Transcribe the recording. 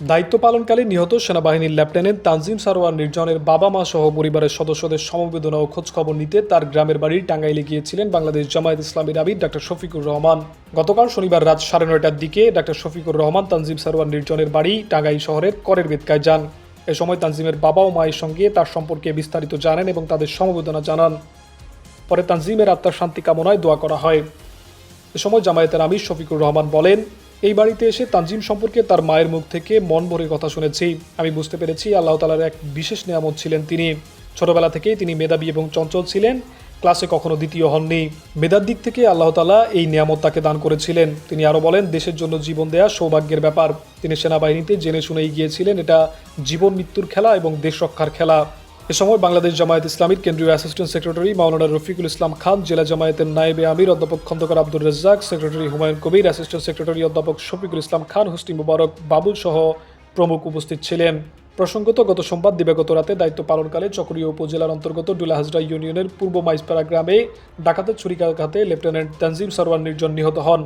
দায়িত্ব পালনকালে নিহত সেনাবাহিনীর লেফটেন্যান্ট তানজিম সারোয়ার নির্জনের বাবা মা সহ পরিবারের সদস্যদের সমবেদনা ও খোঁজখবর নিতে তার গ্রামের বাড়ি টাঙ্গাইলে গিয়েছিলেন বাংলাদেশ জামায়াত ইসলামীর আমির ডাক্তার শফিকুর রহমান। গতকাল শনিবার রাত সাড়ে নয়টার দিকে ডাক্তার শফিকুর রহমান, তানজিম সারোয়ার নির্জনের বাড়ি টাঙ্গাইল শহরের করের বেদকায় যান। এ সময় তানজিমের বাবা ও মায়ের সঙ্গে তার সম্পর্কে বিস্তারিত জানেন এবং তাদের সমবেদনা জানান। পরে তানজিমের আত্মার শান্তি কামনায় দোয়া করা হয়। এ সময় জামায়াতের আমির শফিকুর রহমান বলেন এই বাড়িতে এসে তানজিম সম্পর্কে তার মায়ের মুখ থেকে মন ভরে কথা শুনেছি। আমি বুঝতে পেরেছি আল্লাহ তালার এক বিশেষ নিয়ামত ছিলেন তিনি। ছোটবেলা থেকেই তিনি মেধাবী এবং চঞ্চল ছিলেন। ক্লাসে কখনো দ্বিতীয় হননি। মেধার দিক থেকে আল্লাহ তালা এই নিয়ামত তাকে দান করেছিলেন। তিনি আরও বলেন, দেশের জন্য জীবন দেয়া সৌভাগ্যের ব্যাপার। তিনি সেনাবাহিনীতে জেনে শুনেই গিয়েছিলেন, এটা জীবন মৃত্যুর খেলা এবং দেশ রক্ষার খেলা। এ সময় বাংলাদেশ জামায়াত ইসলামীর কেন্দ্রীয় অ্যাসিস্ট্যান্ট সেক্রেটারি মাওলানা রফিকুল ইসলাম খান, জেলা জামায়াতের নায়েবে আমির, অধ্যাপক Khandaker Abdur Razzak secretary Humayun Kabir assistant secretary অধ্যাপক শফিকুল ইসলাম খান, হুসনি মুবারক বাবুল সহ প্রমুখ উপস্থিত ছিলেন। প্রসঙ্গত, গত সোমবার, দিবাগত রাতে দায়িত্ব পালনকালে চকরিয়া উপজেলার অন্তর্গত ডুলাহাজরা ইউনিয়নের পূর্ব মাইসপাড়া গ্রামে ডাকাতের ছুরিকাঘাতে লেফটেন্যান্ট তানজিম সরওয়ার নির্জন নিহত হন।